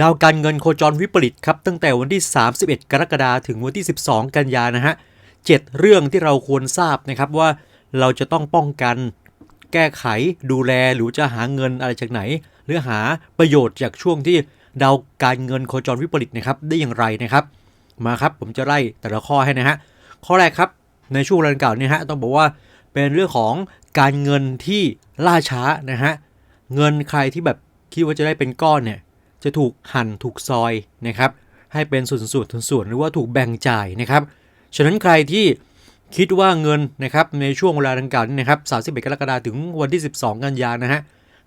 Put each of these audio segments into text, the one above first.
ดาวการเงินโคจรวิปริตครับตั้งแต่วันที่ 31 กรกฎาคมถึงวันที่ 12 กันยานะฮะเจ็ดเรื่องที่เราควรทราบนะครับว่าเราจะต้องป้องกัน แก้ไขดูแลหรือจะหาเงินอะไรจากไหน หรือหาประโยชน์จากช่วงที่ดาวการเงินโคจรวิปริตนะครับได้อย่างไรนะครับ มาครับผมจะไล่แต่ละข้อให้นะฮะข้อแรกครับในช่วงเวลาดังกล่าเนี่ยฮะต้องบอกว่าเป็นเรื่องของการเงินที่ล่าช้านะฮะเงินใครที่แบบคิดว่าจะได้เป็นก้อนเนี่ย จะถูกหั่นถูกซอยนะครับให้เป็นส่วนๆส่วนๆหรือว่าถูกแบ่งจ่ายนะครับ ฉะนั้นใครที่คิดว่าเงินนะครับในช่วงเวลาดังกล่าวนี้นะครับ31กรกฎาคมถึงวันที่ 12 กันยานะฮะ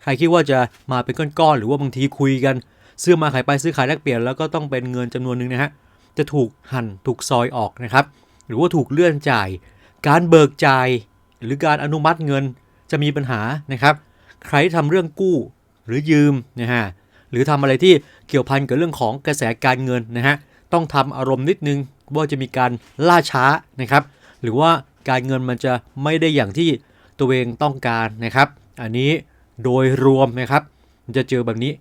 ใครคิดว่าจะมาเป็นก้อนๆหรือว่าบางทีคุยกัน ซื้อมาขายไปซื้อขายแลกเปลี่ยนแล้วก็ต้องเป็นเงินจำนวนหนึ่งนะฮะจะถูกหั่นถูกซอยออกนะครับ หรือว่าถูกเลื่อนจ่าย การเบิกจ่าย หรือการอนุมัติเงินจะมีปัญหานะครับ ใครที่ทำเรื่องกู้หรือยืมนะฮะ หรือทำอะไรที่เกี่ยวพันกับเรื่องของกระแสการเงินนะฮะต้องทำอารมณ์นิดนึงว่าจะมีการล่าช้านะครับหรือว่าการเงินมันจะไม่ได้อย่างที่ตัวเองต้องการนะครับ อันนี้โดยรวมนะครับจะเจอแบบนี้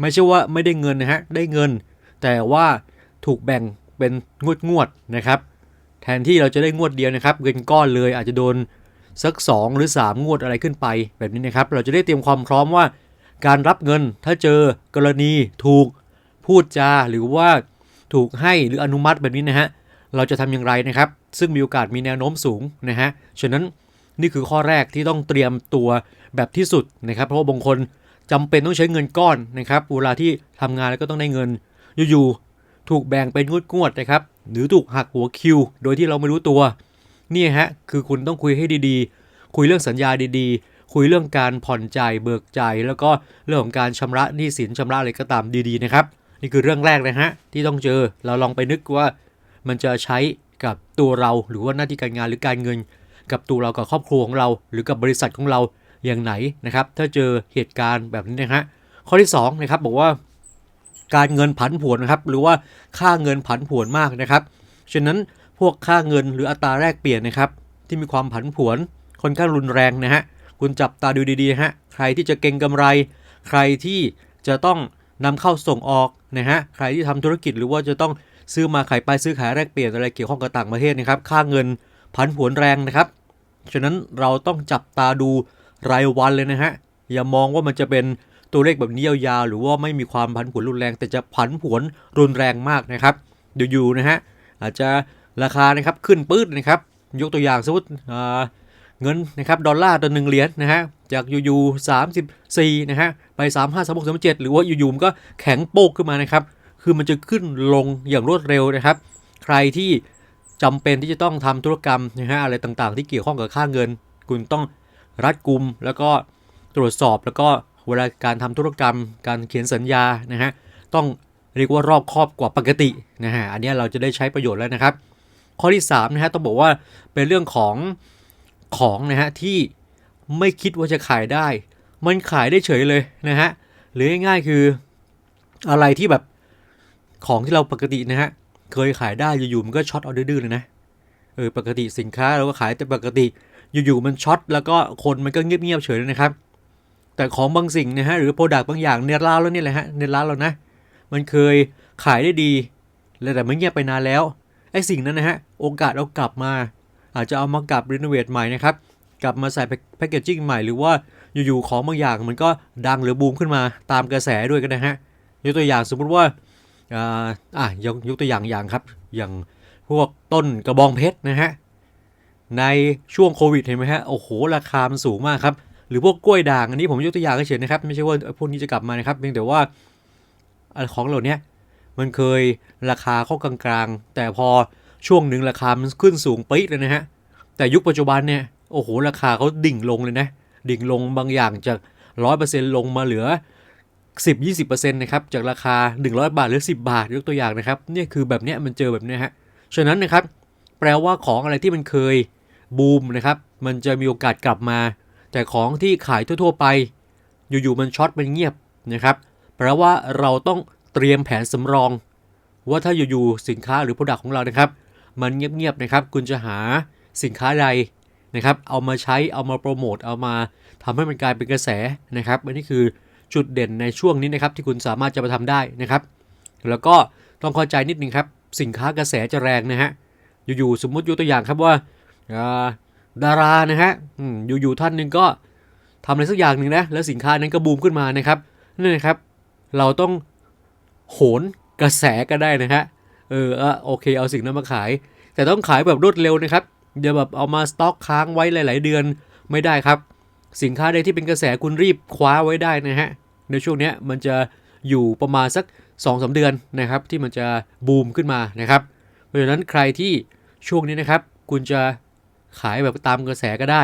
ไม่ใช่ว่าไม่ได้เงินนะฮะได้เงิน แต่ว่าถูกแบ่งเป็นงวดงวดนะครับ แทนที่เราจะได้งวดเดียวนะครับ เงินก้อนเลยอาจจะโดนสัก 2 หรือ 3 งวดอะไรขึ้นไปแบบนี้นะครับ เราจะได้เตรียมความพร้อมว่า การรับเงินถ้าเจอกรณีถูกพูดจาหรือว่าถูกให้หรืออนุมัติแบบนี้นะฮะเราจะทำอย่างไรนะครับ ซึ่งมีโอกาสมีแนวโน้มสูงนะฮะฉะนั้นนี่คือข้อแรกที่ต้องเตรียมตัวแบบที่สุดนะครับ เพราะว่าบางคนจำเป็นต้องใช้เงินก้อนนะครับเวลาที่ทำงานแล้วก็ต้องได้เงิน อยู่ๆถูกแบ่งเป็นงวดๆนะครับ หรือถูกหักหัวคิว โดยที่เราไม่รู้ตัวนี่ฮะคือคุณต้องคุยให้ดีๆ คุยเรื่องสัญญาดีๆ คุยเรื่องการผ่อนจ่ายเบิกจ่ายแล้วก็เรื่องของการชำระหนี้สินชำระอะไรก็ตามดีๆนะครับ นี่คือเรื่องแรกนะฮะที่ต้องเจอเราลองไปนึกว่ามันจะใช้กับตัวเราหรือว่าหน้าที่การงานหรือการเงิน กับตัวเรากับครอบครัวของเรา หรือกับบริษัทของเราอย่างไหนนะครับ ถ้าเจอเหตุการณ์แบบนี้นะฮะข้อที่สองนะครับบอกว่าการเงินผันผวนนะครับ หรือว่าค่าเงินผันผวนมากนะครับ ฉะนั้นพวกค่าเงินหรืออัตราแลกเปลี่ยนนะครับ ที่มีความผันผวนค่อนข้างรุนแรงนะฮะ คุณจับตาดูดีๆฮะใครที่จะเก็งกำไร ใครที่จะต้องนำเข้าส่งออกนะฮะใครที่ทำธุรกิจหรือว่าจะต้องซื้อมาขายไปซื้อขายแลกเปลี่ยนอะไรเกี่ยวข้องกับต่างประเทศนะครับค่าเงินผันผวนแรงนะครับฉะนั้นเราต้องจับตาดูรายวันเลยนะฮะอย่ามองว่ามันจะเป็นตัวเลขแบบนี้ยาวๆ หรือว่าไม่มีความผันผวนรุนแรง แต่จะผันผวนรุนแรงมากนะครับอยู่ๆนะฮะอาจจะราคานะครับขึ้นปื๊ดนะครับ ยกตัวอย่างสมมติอ่า เงินนะครับดอลลาร์ต่อหนึ่งเหรียญนะฮะจากอยู่ๆสามสิบสี่นะฮะไปสามห้าสามหกสามเจ็ดหรือว่าอยู่ๆมันก็แข็งโป๊กขึ้นมานะครับ คือมันจะขึ้นลงอย่างรวดเร็วนะครับ ใครที่จำเป็นที่จะต้องทำธุรกรรมนะฮะอะไรต่างๆ ที่เกี่ยวข้องกับค่าเงิน คุณต้องรัดกุมแล้วก็ตรวจสอบแล้วก็เวลาการทำธุรกรรม การเขียนสัญญานะฮะต้องเรียกว่ารอบครอบกว่าปกตินะฮะอันนี้เราจะได้ใช้ประโยชน์แล้วนะครับ ข้อที่3นะฮะต้องบอกว่าเป็นเรื่องของ ของนะฮะที่ไม่คิดว่าจะขายได้ มันขายได้เฉยเลยนะฮะหรือง่ายๆคืออะไรที่แบบของที่เราปกตินะฮะเคยขายได้อยู่ๆมันก็ช็อตเอาดื้อๆเลยนะเออปกติสินค้าเราก็ขายแต่ปกติอยู่ๆมันช็อตแล้วก็คนมันก็เงียบๆเฉยเลยนะครับ แต่ของบางสิ่งนะฮะหรือโปรดักต์บางอย่างในร้านเราเนี่ยแหละฮะในร้านเรานะมันเคยขายได้ดีแล้วแต่มันเงียบไปนานแล้วไอ้สิ่งนั้นนะฮะโอกาสเอากลับมา อาจจะเอามากลับรีโนเวทใหม่นะครับกลับมาใส่แพคเกจจิ้งใหม่หรือว่าอยู่ๆของบางอย่างมันก็ดังหรือบูมขึ้นมาตามกระแสด้วยกันนะฮะยกตัวอย่างสมมุติว่าอ่าอะยกยกตัวอย่างอย่างครับ อย่างพวกต้นกระบองเพชรนะฮะในช่วงโควิดเห็นไหมฮะโอ้โหราคามันสูงมากครับหรือพวกกล้วยด่างอันนี้ผมยกตัวอย่างเฉยๆนะครับไม่ใช่ว่าพวกนี้จะกลับมานะครับเพียงแต่ว่าของเหล่านี้มันเคยราคาเข้ากลางๆ แต่พอ ช่วงหนึ่งราคามันขึ้นสูงปี๊ดเลยนะฮะ แต่ยุคปัจจุบันเนี่ย โอ้โห ราคาเขาดิ่งลงเลยนะ ดิ่งลงบางอย่างจากร้อยเปอร์เซ็นต์ลงมาเหลือ 10-20%นะครับ จากราคา 100 บาทหรือ 10 บาทยกตัวอย่างนะครับ เนี่ยคือแบบเนี้ยมันเจอแบบเนี้ยฮะ ฉะนั้นนะครับ แปลว่าของอะไรที่มันเคยบูมนะครับ มันจะมีโอกาสกลับมา แต่ของที่ขายทั่ว ๆ ไป อยู่ๆมันช็อตมันเงียบนะครับ แปลว่าเราต้องเตรียมแผนสำรอง ว่าถ้าอยู่ๆสินค้าหรือ Product ของเรานะครับ มันเงียบๆนะครับ คุณจะหาสินค้าใดนะครับ เอามาใช้เอามาโปรโมทเอามาทำให้มันกลายเป็นกระแสนะครับอันนี้คือจุดเด่นในช่วงนี้นะครับที่คุณสามารถจะมาทำได้นะครับ แล้วก็ต้องเข้าใจนิดนึงครับ สินค้ากระแสจะแรงนะฮะอยู่ๆสมมุติยกตัวอย่างครับว่าดารานะฮะอืมอยู่ๆท่านหนึ่งก็ทำอะไรสักอย่างหนึ่งนะแล้วสินค้านั้นก็บูมขึ้นมานะครับนั่นนะครับ เราต้องโหนกระแสก็ได้นะฮะ เอออะโอเคเอาสิ่งนั้นมาขาย แต่ต้องขายแบบรวดเร็วนะครับอย่าแบบเอามาสต็อกค้างไว้หลาย ๆ เดือนไม่ได้ครับ สินค้าใดที่เป็นกระแสคุณรีบคว้าไว้ได้นะฮะในช่วงนี้มันจะอยู่ประมาณสัก2-3สเดือนนะครับที่มันจะบูมขึ้นมานะครับเพราะฉะนั้นใครที่ช่วงนี้นะครับคุณจะขายแบบตามกระแสก็ได้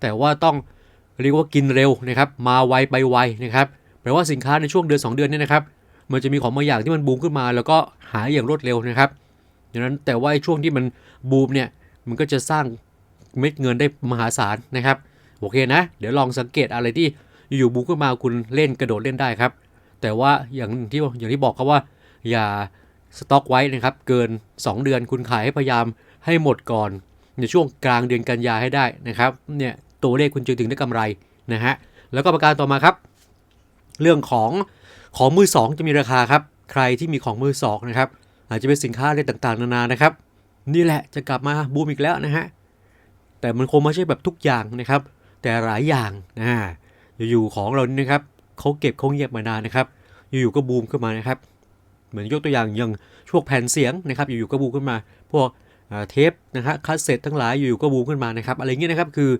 แต่ว่าต้องเรียกว่ากินเร็วนะครับ มาไวไปไวนะครับแปลว่าสินค้าในช่วงเดือน 2 เดือนนี้นะครับ มันจะมีของบางอย่างที่มันบูมขึ้นมา แล้วก็หายอย่างรวดเร็วนะครับดังนั้นแต่ว่าช่วงที่มันบูมเนี่ยมันก็จะสร้างเม็ดเงินได้มหาศาลนะครับโอเคนะ เดี๋ยวลองสังเกตอะไรที่อยู่บูมขึ้นมาคุณเล่นกระโดดเล่นได้ครับ แต่ว่าอย่างที่อย่างที่บอกครับว่า อย่าสต็อกไว้นะครับ เกิน 2 เดือนคุณขายให้พยายามให้หมดก่อน ในช่วงกลางเดือนกันยาให้ได้นะครับเนี่ยตัวเลขคุณจึงถึงได้กำไรนะฮะแล้วก็ประการต่อมาครับ เรื่องของ ของมือสองจะมีราคาครับ ใครที่มีของมือสองนะครับ อาจจะเป็นสินค้าอะไรต่างๆ นานานะครับ นี่แหละจะกลับมาบูมอีกแล้วนะฮะ แต่มันคงไม่ใช่แบบทุกอย่างนะครับ แต่หลายอย่างนะอยู่ๆของเรานี่นะครับเขาเก็บเขาเงียบมานานนะครับ อยู่ๆก็บูมขึ้นมานะครับ เหมือนยกตัวอย่างอย่างช่วงแผ่นเสียงนะครับ อยู่ๆก็บูมขึ้นมา พวกเทปนะฮะคาสเซ็ตทั้งหลายอยู่ๆก็บูมขึ้นมานะครับ อะไรเงี้ยนะครับ คือ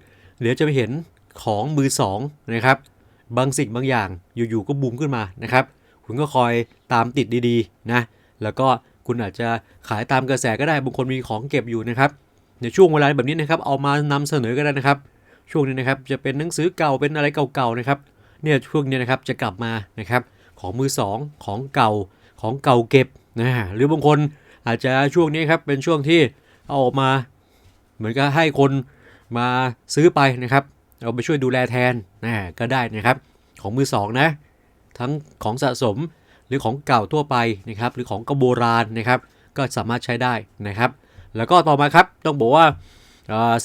เดี๋ยวจะไปเห็นของมือสองนะครับ บางสิ่งบางอย่างอยู่ๆก็บูมขึ้นมานะครับคุณก็คอยตามติดดีๆนะแล้วก็คุณอาจจะขายตามกระแสก็ได้บางคนมีของเก็บอยู่นะครับในช่วงเวลาแบบนี้นะครับเอามานำเสนอก็ได้นะครับ ช่วงนี้นะครับจะเป็นหนังสือเก่าเป็นอะไรเก่าๆนะครับเนี่ยช่วงนี้นะครับจะกลับมานะครับของมือสองของเก่าของเก่าเก็บนะหรือบางคนอาจจะช่วงนี้ครับเป็นช่วงที่เอาออกมา เหมือนกับให้คนมาซื้อไปนะครับ เอาไปช่วยดูแลแทนนะก็ได้นะครับ ของมือสองนะ ทั้งของสะสมหรือของเก่าทั่วไปนะครับ หรือของกระโบราณนะครับ ก็สามารถใช้ได้นะครับ แล้วก็ต่อมาครับต้องบอกว่า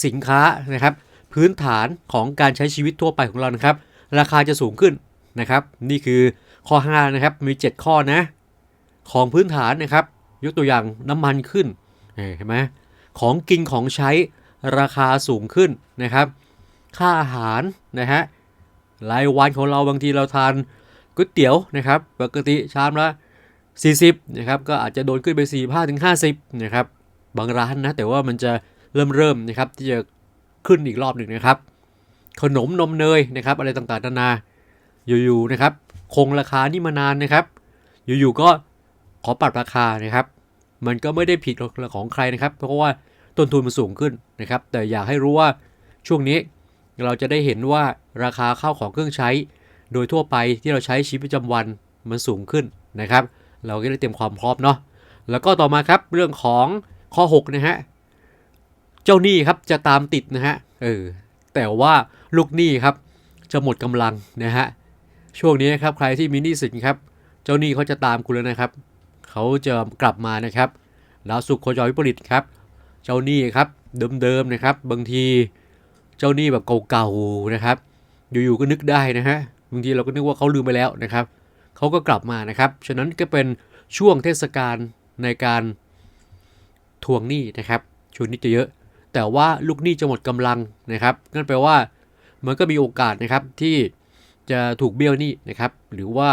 สินค้านะครับ พื้นฐานของการใช้ชีวิตทั่วไปของเรานะครับ ราคาจะสูงขึ้นนะครับ นี่คือข้อ5นะครับมี 7 ข้อนะ ของพื้นฐานนะครับ ยกตัวอย่างน้ำมันขึ้นเห็นไหมของกินของใช้ราคาสูงขึ้นนะครับ ค่าอาหารนะฮะรายวันของเราบางทีเราทานก๋วยเตี๋ยวนะครับปกติชามละ 40นะครับก็อาจจะโดนขึ้นไป 45ถึง50นะครับบางร้านนะแต่ว่ามันจะเริ่มเริ่มนะครับที่จะขึ้นอีกรอบหนึ่งนะครับ ขนมนมเนยนะครับ อะไรต่างๆนานาอยู่ๆนะครับ คงราคานี่มานานนะครับ อยู่ๆก็ขอปรับราคานะครับ มันก็ไม่ได้ผิดของใครนะครับ เพราะว่าต้นทุนมันสูงขึ้นนะครับ แต่อยากให้รู้ว่าช่วงนี้ เราจะได้เห็นว่าราคาข้าวของเครื่องใช้ โดยทั่วไปที่เราใช้ชีวิตประจำวันมันสูงขึ้นนะครับ เราก็ได้เตรียมความพร้อมเนาะแล้วก็ต่อมาครับเรื่องของข้อ6นะฮะเจ้าหนี้ครับจะตามติดนะฮะเออแต่ว่าลูกหนี้ครับจะหมดกำลังนะฮะช่วงนี้นครับใครที่มีหนี้สินครับ เจ้าหนี้เขาจะตามคุณแล้วนะครับเขาจะกลับมานะครับดาวสุขโคจรวิปริตครับ เจ้าหนี้ครับเดิมๆนะครับ บางที เจ้าหนี้แบบเก่าๆนะครับ อยู่ๆก็นึกได้นะฮะบางทีเราก็นึกว่าเขาลืมไปแล้วนะครับเขาก็กลับมานะครับ ฉะนั้นก็เป็นช่วงเทศกาลในการทวงหนี้นะครับช่วงนี้จะเยอะ แต่ว่าลูกหนี้จะหมดกำลังนะครับนั่นแปลว่ามันก็มีโอกาสนะครับที่จะถูกเบี้ยวหนี้นะครับ หรือว่า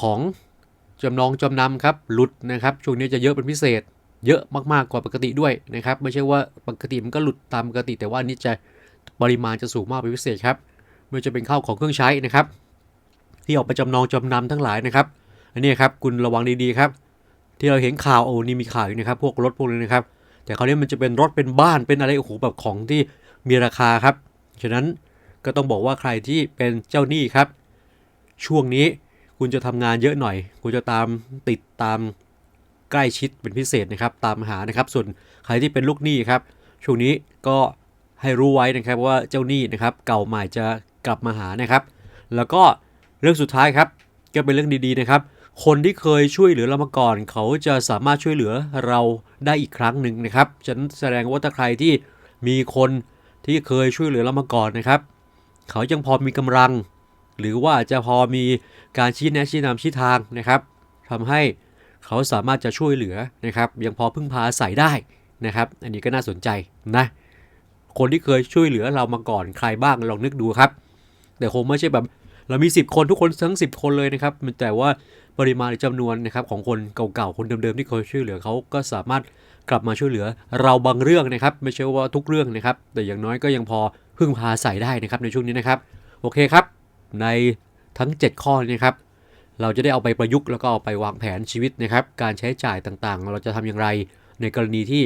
ของจำนองจำนำครับหลุดนะครับช่วงนี้จะเยอะเป็นพิเศษ เยอะมากๆกว่าปกติด้วยนะครับ ไม่ใช่ว่าปกติมันก็หลุดตามปกติ แต่ว่าอันนี่จะ ปริมาณจะสูงมากเป็นพิเศษครับไม่ว่าจะเป็นข้าวของเครื่องใช้นะครับ ที่ออกไปจำนองจำนำทั้งหลายนะครับอันนี้ครับคุณระวังดีๆครับ ที่เราเห็นข่าวโอ้นี่มีข่าวอยู่นะครับ พวกรถพวกนี้นะครับ แต่คราวนี้มันจะเป็นรถเป็นบ้านเป็นอะไรโอ้โหแบบของที่มีราคาครับฉะนั้นก็ต้องบอกว่าใครที่เป็นเจ้าหนี้ครับ ช่วงนี้คุณจะทำงานเยอะหน่อย คุณจะตามติดตามใกล้ชิดเป็นพิเศษนะครับ ตามหานะครับ ส่วนใครที่เป็นลูกหนี้ครับ ช่วงนี้ก็ ให้รู้ไว้นะครับว่าเจ้าหนี้นะครับเก่าใหม่จะกลับมาหานะครับ แล้วก็เรื่องสุดท้ายครับก็เป็นเรื่องดีๆนะครับ คนที่เคยช่วยเหลือเรามาก่อน เขาจะสามารถช่วยเหลือเราได้อีกครั้งหนึ่งนะครับฉะนั้นแสดงว่าถ้าใครที่มีคนที่เคยช่วยเหลือเรามาก่อนนะครับ เขายังพอมีกำลัง หรือว่าจะพอมีการชี้แนะชี้นำชี้ทางนะครับทำให้เขาสามารถจะช่วยเหลือนะครับ ยังพอพึ่งพาอาศัยได้นะครับ อันนี้ก็น่าสนใจนะ คนที่เคยช่วยเหลือเรามาก่อนใครบ้างลองนึกดูครับ แต่คงไม่ใช่แบบเรามี 10 คนทุกคนทั้ง 10 คนเลยนะครับมันแต่ว่าปริมาณหรือจำนวนนะครับของคนเก่าๆคนเดิมๆที่เคยช่วยเหลือเขาก็สามารถกลับมาช่วยเหลือเราบางเรื่องนะครับ ไม่ใช่ว่าทุกเรื่องนะครับ แต่อย่างน้อยก็ยังพอพึ่งพาอาศัยได้นะครับในช่วงนี้นะครับ โอเคครับ ในทั้ง 7 ข้อนี้ครับ เราจะได้เอาไปประยุกต์แล้วก็เอาไปวางแผนชีวิตนะครับ การใช้จ่ายต่างๆ เราจะทำอย่างไรในกรณีที่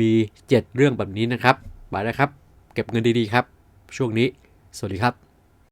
มี 7 เรื่องแบบนี้นะครับ ไปแล้วครับ เก็บเงินดีๆครับ ช่วงนี้ สวัสดีครับ